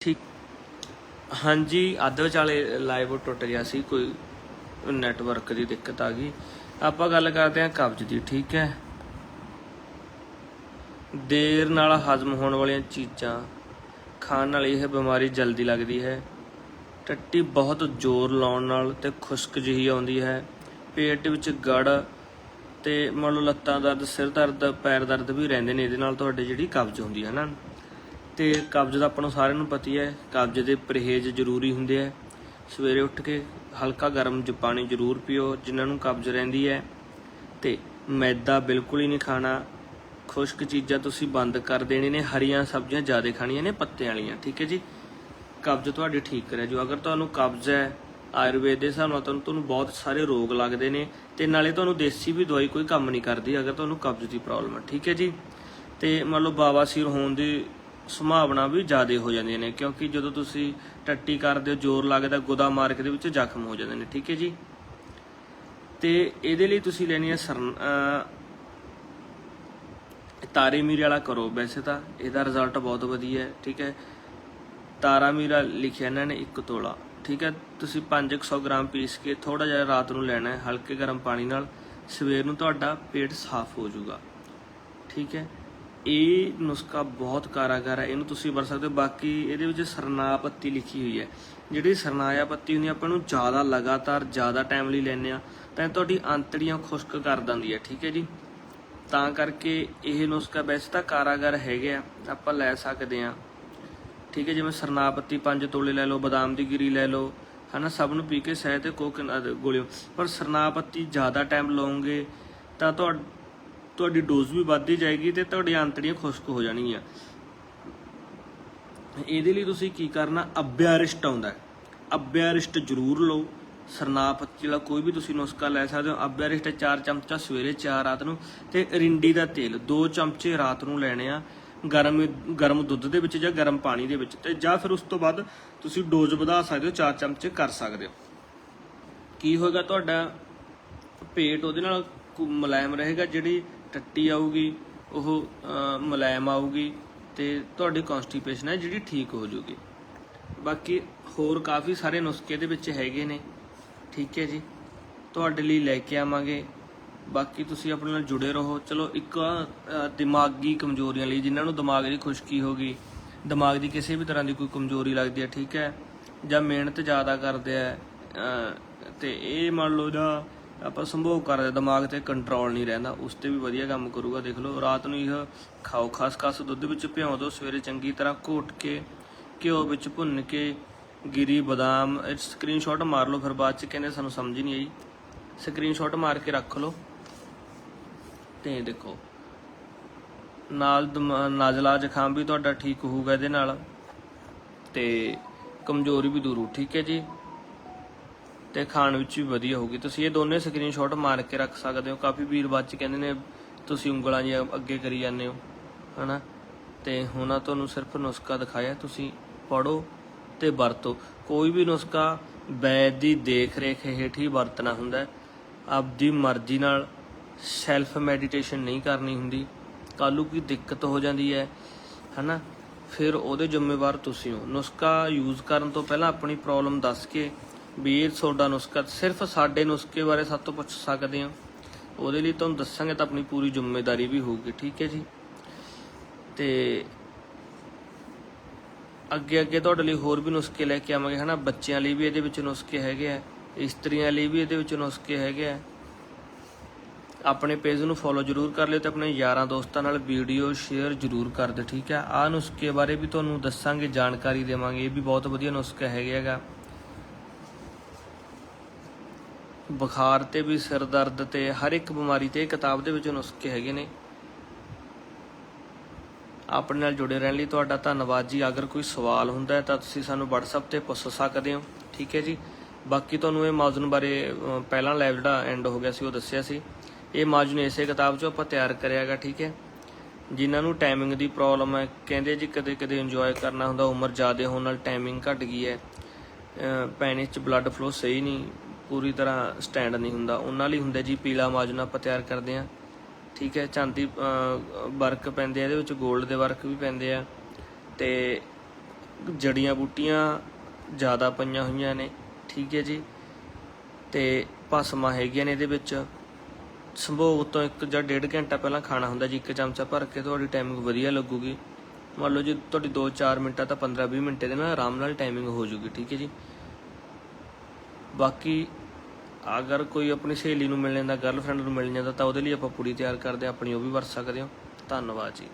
ਠੀਕ। ਹਾਂਜੀ, ਅੱਧ ਵਿਚਾਲੇ ਲਾਈਵ ਟੁੱਟ ਗਿਆ ਸੀ, ਕੋਈ ਨੈਟਵਰਕ ਦੀ ਦਿੱਕਤ ਆ ਗਈ। ਆਪਾਂ ਗੱਲ ਕਰਦੇ ਹਾਂ ਕਬਜ਼ ਦੀ, ਠੀਕ ਹੈ। ਦੇਰ ਨਾਲ ਹਜ਼ਮ ਹੋਣ ਵਾਲੀਆਂ ਚੀਜ਼ਾਂ, ਖਾਣ ਨਾਲ ਇਹ ਬਿਮਾਰੀ ਜਲਦੀ ਲੱਗਦੀ ਹੈ। ਟੱਟੀ ਬਹੁਤ ਜ਼ੋਰ ਲਾਉਣ ਨਾਲ ਤੇ ਖੁਸ਼ਕ ਜਿਹੀ ਆਉਂਦੀ ਹੈ। ਪੇਟ ਵਿੱਚ ਗੜ ਤੇ ਮੰਨ ਲਓ ਲੱਤਾਂ ਦਰਦ, ਸਿਰ ਦਰਦ, ਪੈਰ ਦਰਦ ਵੀ ਰਹਿੰਦੇ ਨੇ, ਇਹਦੇ ਨਾਲ ਤੁਹਾਡੇ ਜਿਹੜੀ ਕਬਜ਼ ਹੁੰਦੀ ਹੈ ਨਾ। ਤੇ ਕਬਜ਼ ਦਾ ਆਪਾਂ ਨੂੰ ਸਾਰਿਆਂ ਨੂੰ ਪਤੀ ਹੈ ਕਬਜ਼ ਦੇ ਪਰਹੇਜ਼ ਜ਼ਰੂਰੀ ਹੁੰਦੇ ਹੈ ਸਵੇਰੇ ਉੱਠ ਕੇ ਹਲਕਾ ਗਰਮ ਜ ਪਾਣੀ ਜ਼ਰੂਰ ਪੀਓ, ਜਿਨ੍ਹਾਂ ਨੂੰ ਕਬਜ਼ ਰਹਿੰਦੀ ਹੈ। ਤੇ ਮੈਦਾ ਬਿਲਕੁਲ ਹੀ ਨਹੀਂ ਖਾਣਾ। ਖੁਸ਼ਕ ਚੀਜ਼ਾਂ ਤੁਸੀਂ ਬੰਦ ਕਰ ਦੇਣੀ ਨੇ, ਹਰੀਆਂ ਸਬਜ਼ੀਆਂ ਜ਼ਿਆਦਾ ਖਾਣੀਆਂ ਨੇ ਪੱਤਿਆਂ ਵਾਲੀਆਂ, ਠੀਕ ਹੈ ਜੀ? ਕਬਜ਼ ਤੁਹਾਡੀ ਠੀਕ ਕਰਿਆ ਜੋ ਅਗਰ ਤੁਹਾਨੂੰ ਕਬਜ਼ ਹੈ, ਆਯੁਰਵੇਦ ਦੇ ਹਿਸਾਬ ਨਾਲ ਤੁਹਾਨੂੰ ਤੁਹਾਨੂੰ ਬਹੁਤ ਸਾਰੇ ਰੋਗ ਲੱਗਦੇ ਨੇ, ਤੇ ਨਾਲੇ ਤੁਹਾਨੂੰ ਦੇਸੀ ਵੀ ਦਵਾਈ ਕੋਈ ਕੰਮ ਨਹੀਂ ਕਰਦੀ, ਅਗਰ ਤੁਹਾਨੂੰ ਕਬਜ਼ ਦੀ ਪ੍ਰੋਬਲਮ ਹੈ ਠੀਕ ਹੈ ਜੀ? ਤੇ ਮੰਨ ਲਓ ਬਾਵਾਸੀਰ ਹੋਣ ਦੀ ਸੰਭਾਵਨਾ ਵੀ ਜ਼ਿਆਦਾ ਹੋ ਜਾਂਦੀਆਂ ਨੇ, ਕਿਉਂਕਿ ਜਦੋਂ ਤੁਸੀਂ ਟੱਟੀ ਕਰਦੇ ਹੋ, ਜ਼ੋਰ ਲੱਗਦਾ, ਗੁਦਾ ਮਾਰਗ ਦੇ ਵਿੱਚ ਜ਼ਖਮ ਹੋ ਜਾਂਦੇ ਨੇ, ਠੀਕ ਹੈ ਜੀ? ਤੇ ਇਹਦੇ ਲਈ ਤੁਸੀਂ ਲੈਣੀ ਹੈ ਸਰਨ ਤਾਰੇ ਮੀਰੇ ਵਾਲਾ ਕਰੋ, ਵੈਸੇ ਤਾਂ ਇਹਦਾ ਰਿਜ਼ਲਟ ਬਹੁਤ ਵਧੀਆ ਹੈ ਠੀਕ ਹੈ? ਤਾਰਾ ਮੀਰਾ ਲਿਖਿਆ ਇਹਨਾਂ ਨੇ ਇੱਕ ਤੋਲਾ, ਠੀਕ ਹੈ? ਤੁਸੀਂ 500 ਗ੍ਰਾਮ ਪੀਸ ਕੇ ਥੋੜਾ ਜਿਹਾ ਰਾਤ ਨੂੰ ਲੈਣਾ ਹੈ ਹਲਕੇ ਗਰਮ ਪਾਣੀ ਨਾਲ, ਸਵੇਰ ਨੂੰ ਤੁਹਾਡਾ ਪੇਟ ਸਾਫ਼ ਹੋ ਜਾਊਗਾ, ਠੀਕ ਹੈ? ਇਹ ਨੁਸਖਾ ਬਹੁਤ ਕਾਰਾਗਰ ਹੈ ਇਹਨੂੰ ਤੁਸੀਂ ਵਰਤ ਸਕਦੇ ਹੋ। ਬਾਕੀ ਇਹਦੇ ਵਿੱਚ ਸਰਨਾ ਪੱਤੀ ਲਿਖੀ ਹੋਈ ਹੈ। ਜਿਹੜੀ ਸਰਨਾਇਆ ਪੱਤੀ ਹੁੰਦੀ ਆ, ਆਪਾਂ ਨੂੰ ਜ਼ਿਆਦਾ ਲਗਾਤਾਰ ਜ਼ਿਆਦਾ ਟਾਈਮ ਲਈ ਲੈਂਦੇ ਆ ਤਾਂ ਇਹ ਤੁਹਾਡੀ ਅੰਤੜੀਆਂ ਖੁਸ਼ਕ ਕਰ ਦਿੰਦੀ ਹੈ ਠੀਕ ਹੈ ਜੀ? ਤਾਂ ਕਰਕੇ ਇਹ ਨੁਸਖਾ ਵੈਸੇ ਤਾਂ ਕਾਰਾਗਰ ਹੈਗੇ ਆ ਆਪਾਂ ਲੈ ਸਕਦੇ ਆ ਠੀਕ ਹੈ ਜਿਵੇਂ ਸਰਨਾਪਤੀ 5 ਤੋਲੇ ਲੈ ਲਓ ਬਦਾਮ ਦੀ ਗਿਰੀ ਲੈ ਲਓ ਹਨਾ ਸਭ ਨੂੰ ਪੀ ਕੇ ਸਹਿ ਤੇ ਕੋਕ ਗੋਲੀਓ। ਪਰ ਸਰਨਾਪਤੀ ਜ਼ਿਆਦਾ ਟਾਈਮ ਲਓਗੇ ਤਾਂ ਤੁਹਾ- ਤੁਹਾਡੀ ਡੋਜ਼ ਵੀ ਵੱਧਦੀ ਜਾਏਗੀ ਤੇ ਤੁਹਾਡੀਆਂ ਆਂਤੜੀਆਂ ਖੁਸ਼ਕ ਹੋ ਜਾਣਗੀਆਂ। ਇਹਦੇ ਲਈ ਤੁਸੀਂ ਕੀ ਕਰਨਾ? ਅਭਿਆਰਿਸ਼ਟ ਆਉਂਦਾ ਹੈ। ਅਭਿਆਰਿਸ਼ਟ ਜ਼ਰੂਰ ਲਓ। ਸਰਨਾਪਤੀ ਵਾਲਾ ਕੋਈ ਵੀ ਤੁਸੀਂ ਨੁਸਖਾ ਲੈ ਸਕਦੇ ਹੋ। ਅਭਿਆਰਿਸ਼ਟ 4 ਚਮਚਾ ਸਵੇਰੇ 4 ਰਾਤ ਨੂੰ ਤੇ ਰਿੰਡੀ ਦਾ ਤੇਲ। 2 ਚਮਚੇ ਰਾਤ ਨੂੰ ਲੈਣੇ ਆ ਗਰਮ ਗਰਮ ਦੁੱਧ ਦੇ ਵਿੱਚ ਜਾਂ ਗਰਮ ਪਾਣੀ ਦੇ ਵਿੱਚ ਤੇ ਜਾਂ ਫਿਰ ਉਸ ਤੋਂ ਬਾਅਦ ਤੁਸੀਂ ਡੋਜ਼ ਵਧਾ ਸਕਦੇ ਹੋ 4 ਚਮਚੇ ਕਰ ਸਕਦੇ ਹੋ। ਕੀ ਹੋਏਗਾ? ਤੁਹਾਡਾ ਪੇਟ ਉਹਦੇ ਨਾਲ ਮੁਲਾਇਮ ਰਹੇਗਾ। ਜਿਹੜੀ ਟੱਟੀ ਆਊਗੀ ਉਹ ਮੁਲਾਇਮ ਆਊਗੀ ਤੇ ਤੁਹਾਡੀ ਕਨਸਟੀਪੇਸ਼ਨ ਹੈ ਜਿਹੜੀ ਠੀਕ ਹੋ ਜਾਊਗੀ ਬਾਕੀ ਹੋਰ ਕਾਫੀ ਸਾਰੇ ਨੁਸਖੇ ਦੇ ਵਿੱਚ ਹੈਗੇ ਨੇ ਠੀਕ ਹੈ ਜੀ। ਤੁਹਾਡੇ ਲਈ ਲੈ ਕੇ ਆਵਾਂਗੇ। ਬਾਕੀ ਤੁਸੀਂ ਆਪਣੇ ਨਾਲ ਜੁੜੇ ਰਹੋ। ਚਲੋ ਇੱਕ ਦਿਮਾਗੀ ਕਮਜ਼ੋਰੀਆਂ ਲਈ ਜਿਨ੍ਹਾਂ ਨੂੰ ਦਿਮਾਗ ਦੀ ਖੁਸ਼ਕੀ ਹੋ ਗਈ ਦਿਮਾਗ ਦੀ ਕਿਸੇ ਵੀ ਤਰ੍ਹਾਂ ਦੀ ਕੋਈ ਕਮਜ਼ੋਰੀ ਲੱਗਦੀ ਹੈ ਠੀਕ ਹੈ। ਜਾਂ ਮਿਹਨਤ ਜ਼ਿਆਦਾ ਕਰਦੇ ਆ ਅਹ, ਤੇ ਇਹ ਮੰਨ ਲਓ ਜਾਂ ਆਪਾਂ ਸੰਭੋਗ ਕਰਦੇ ਦਿਮਾਗ ਤੇ ਕੰਟਰੋਲ ਨਹੀਂ ਰਹਿੰਦਾ, ਉਸ ਤੇ ਵੀ ਵਧੀਆ ਕੰਮ ਕਰੂਗਾ। ਦੇਖ ਲਓ, ਰਾਤ ਨੂੰ ਇਹ ਖਾਓ, ਖਾਸ ਖਾਸ ਦੁੱਧ ਵਿੱਚ ਭਿਓ ਦਿਓ ਸਵੇਰੇ ਚੰਗੀ ਤਰ੍ਹਾਂ ਘੋਟ ਕੇ, ਘਿਓ ਵਿੱਚ ਭੁੰਨ ਕੇ, ਗਿਰੀ ਬਦਾਮ, ਇਹ ਸਕਰੀਨਸ਼ਾਟ ਮਾਰ ਲਓ, ਫਿਰ ਬਾਅਦ ਚ ਕਹਿੰਦੇ ਸਾਨੂੰ ਸਮਝ ਨਹੀਂ ਆਈ। ਸਕਰੀਨਸ਼ਾਟ ਮਾਰ ਕੇ ਰੱਖ ਲਓ। ਤੇ ਦੇਖੋ, ਨਾਲ ਦਮ- ਨਾਜ਼ਲਾ ਜ਼ੁਕਾਮ ਵੀ ਤੁਹਾਡਾ ਠੀਕ ਹੋਊਗਾ ਇਹਦੇ ਨਾਲ। ਤੇ ਕਮਜ਼ੋਰੀ ਵੀ ਦੂਰ ਹੋ ਠੀਕ ਹੈ ਜੀ? ਤੇ ਖਾਣ ਵਿੱਚ ਵੀ ਵਧੀਆ ਹੋਊਗੀ। ਤੁਸੀਂ ਇਹ ਦੋਨੇ ਸਕਰੀਨਸ਼ਾਟ ਮਾਰ ਕੇ ਰੱਖ ਸਕਦੇ ਹੋ। ਕਾਫੀ ਵੀਰ ਬਾਅਦ ਚ ਕਹਿੰਦੇ ਨੇ, ਤੁਸੀਂ ਉਂਗਲਾਂ ਜਿਹੀਆਂ ਅੱਗੇ ਕਰੀ ਜਾਂਦੇ ਹੋ, ਹਨਾ? ਤੇ ਹੁਣ ਤੁਹਾਨੂੰ ਸਿਰਫ ਨੁਸਖਾ ਦਿਖਾਇਆ। ਤੁਸੀਂ ਪੜੋ ਤੇ ਵਰਤੋ। ਕੋਈ ਵੀ ਨੁਸਖਾ ਵੈਦ ਦੀ ਦੇਖ ਰੇਖ ਹੇਠ ਹੀ ਵਰਤਣਾ ਹੁੰਦਾ। ਆਪਦੀ ਮਰਜ਼ੀ ਨਾਲ ਸੈਲਫ ਮੈਡੀਟੇਸ਼ਨ ਨਹੀਂ ਕਰਨੀ ਹੁੰਦੀ। ਕੱਲ੍ਹ ਕੀ ਦਿੱਕਤ ਹੋ ਜਾਂਦੀ ਹੈ, ਹਨਾ? ਫਿਰ ਉਹਦੇ ਜ਼ਿੰਮੇਵਾਰ ਤੁਸੀਂ ਹੋ। ਨੁਸਖਾ ਯੂਜ਼ ਕਰਨ ਤੋਂ ਪਹਿਲਾਂ ਆਪਣੀ ਪ੍ਰੋਬਲਮ ਦੱਸ ਕੇ ਵੀ ਇਹ ਤੁਹਾਡਾ ਨੁਸਖਾ ਸਿਰਫ ਸਾਡੇ ਨੁਸਖੇ ਬਾਰੇ ਸਭ ਤੋਂ ਪੁੱਛ ਸਕਦੇ ਹੋ। ਉਹਦੇ ਲਈ ਤੁਹਾਨੂੰ ਦੱਸਾਂਗੇ ਤਾਂ ਆਪਣੀ ਪੂਰੀ ਜ਼ਿੰਮੇਵਾਰੀ ਵੀ ਹੋਊਗੀ, ਠੀਕ ਹੈ ਜੀ? ਤੇ ਅੱਗੇ ਅੱਗੇ ਤੁਹਾਡੇ ਲਈ ਹੋਰ ਵੀ ਨੁਸਖੇ ਲੈ ਕੇ ਆਵਾਂਗੇ, ਹਨਾ? ਬੱਚਿਆਂ ਲਈ ਵੀ ਇਹਦੇ ਵਿੱਚ ਨੁਸਖੇ ਹੈਗੇ ਆ, ਇਸਤਰੀਆਂ ਲਈ ਵੀ ਇਹਦੇ ਵਿੱਚ ਨੁਸਖੇ ਹੈਗੇ ਆ। ਆਪਣੇ ਪੇਜ ਨੂੰ ਫੋਲੋ ਜਰੂਰ ਕਰ ਲਿਓ ਤੇ ਆਪਣੇ ਯਾਰਾਂ ਦੋਸਤਾਂ ਨਾਲ ਵੀਡੀਓ ਸ਼ੇਅਰ ਜਰੂਰ ਕਰ ਦਿਓ, ਠੀਕ ਹੈ? ਆਹ ਨੁਸਖੇ ਬਾਰੇ ਵੀ ਤੁਹਾਨੂੰ ਦੱਸਾਂਗੇ, ਜਾਣਕਾਰੀ ਦੇਵਾਂਗੇ। ਇਹ ਵੀ ਬਹੁਤ ਵਧੀਆ ਨੁਸਖਾ ਹੈਗਾ ਹੈਗਾ ਬੁਖਾਰ ਤੇ ਵੀ ਸਿਰ ਦਰਦ ਤੇ ਹਰ ਇੱਕ ਬਿਮਾਰੀ ਤੇ ਇਹ ਕਿਤਾਬ ਦੇ ਵਿੱਚ ਨੁਸਖੇ ਹੈਗੇ ਨੇ। ਆਪਣੇ ਨਾਲ ਜੁੜੇ ਰਹਿਣ ਲਈ ਤੁਹਾਡਾ ਧੰਨਵਾਦ ਜੀ। ਅਗਰ ਕੋਈ ਸਵਾਲ ਹੁੰਦਾ ਹੈ ਤਾਂ ਤੁਸੀਂ ਸਾਨੂੰ WhatsApp ਤੇ ਪੁੱਛ ਸਕਦੇ ਹੋ। ਠੀਕ ਹੈ ਜੀ। ਬਾਕੀ ਤੁਹਾਨੂੰ ਇਹ ਮਾਜੂਨ ਬਾਰੇ ਪਹਿਲਾਂ ਲੈਵ ਜਿਹੜਾ ਐਂਡ ਹੋ ਗਿਆ ਸੀ ਉਹ ਦੱਸਿਆ ਸੀ। ਇਹ ਮਾਜੂਨ ਇਸੇ ਕਿਤਾਬ 'ਚੋਂ ਆਪਾਂ ਤਿਆਰ ਕਰਿਆਗਾ ਠੀਕ ਹੈ। ਜਿਨ੍ਹਾਂ ਨੂੰ ਟਾਈਮਿੰਗ ਦੀ ਪ੍ਰੋਬਲਮ ਹੈ ਕਹਿੰਦੇ ਜੀ ਕਦੇ ਕਦੇ ਇੰਜੋਏ ਕਰਨਾ ਹੁੰਦਾ ਉਮਰ ਜ਼ਿਆਦਾ ਹੋਣ ਨਾਲ ਟਾਈਮਿੰਗ ਘਟ ਗਈ ਹੈ। ਅਹ, 'ਚ ਬਲੱਡ ਫਲੋ ਸਹੀ ਨਹੀਂ। ਪੂਰੀ ਤਰ੍ਹਾਂ ਸਟੈਂਡ ਨਹੀਂ ਹੁੰਦਾ। ਉਹਨਾਂ ਲਈ ਹੁੰਦਾ ਜੀ ਪੀਲਾ ਮਾਜਨ ਆਪਾਂ ਤਿਆਰ ਕਰਦੇ ਹਾਂ। ਠੀਕ ਹੈ, ਚਾਂਦੀ ਵਰਕ ਪੈਂਦੇ ਆ, ਇਹਦੇ ਵਿੱਚ 골ਡ ਦੇ ਵਰਕ ਵੀ ਪੈਂਦੇ ਆ। ਤੇ ਜੜੀਆਂ ਬੂਟੀਆਂ ਜ਼ਿਆਦਾ ਪਈਆਂ ਹੋਈਆਂ ਨੇ। ਠੀਕ ਹੈ ਜੀ। ਤੇ ਭਸਮਾਂ ਹੈਗੀਆਂ ਨੇ ਇਹਦੇ ਵਿੱਚ। ਸੰਭੋਗ ਤੋਂ ਇੱਕ ਜਾਂ ਡੇਢ ਘੰਟਾ ਪਹਿਲਾਂ ਖਾਣਾ ਹੁੰਦਾ ਜੀ, ਇੱਕ ਚਮਚਾ ਭਰ ਕੇ, ਤੁਹਾਡੀ ਟਾਈਮਿੰਗ ਵਧੀਆ ਲੱਗੂਗੀ। ਮੰਨ ਲਓ ਜੀ, ਤੁਹਾਡੀ 2-4 ਮਿੰਟਾਂ ਤਾਂ 15-20 ਮਿੰਟ ਦੇ ਨਾਲ ਆਰਾਮ ਨਾਲ ਟਾਈਮਿੰਗ ਹੋ ਜੂਗੀ। ਠੀਕ ਹੈ ਜੀ। ਬਾਕੀ ਅਗਰ ਕੋਈ ਆਪਣੀ ਸਹੇਲੀ ਨੂੰ ਮਿਲਣ ਦਾ ਗਰਲਫ੍ਰੈਂਡ ਨੂੰ ਮਿਲਣ ਜਾਂਦਾ, ਤਾਂ ਉਹਦੇ ਲਈ ਆਪਾਂ ਪੂਰੀ ਤਿਆਰ ਕਰਦੇ ਹਾਂ, ਆਪਣੀ ਉਹ ਵੀ ਵਰਤ ਸਕਦੇ ਹੋ। ਧੰਨਵਾਦ ਜੀ।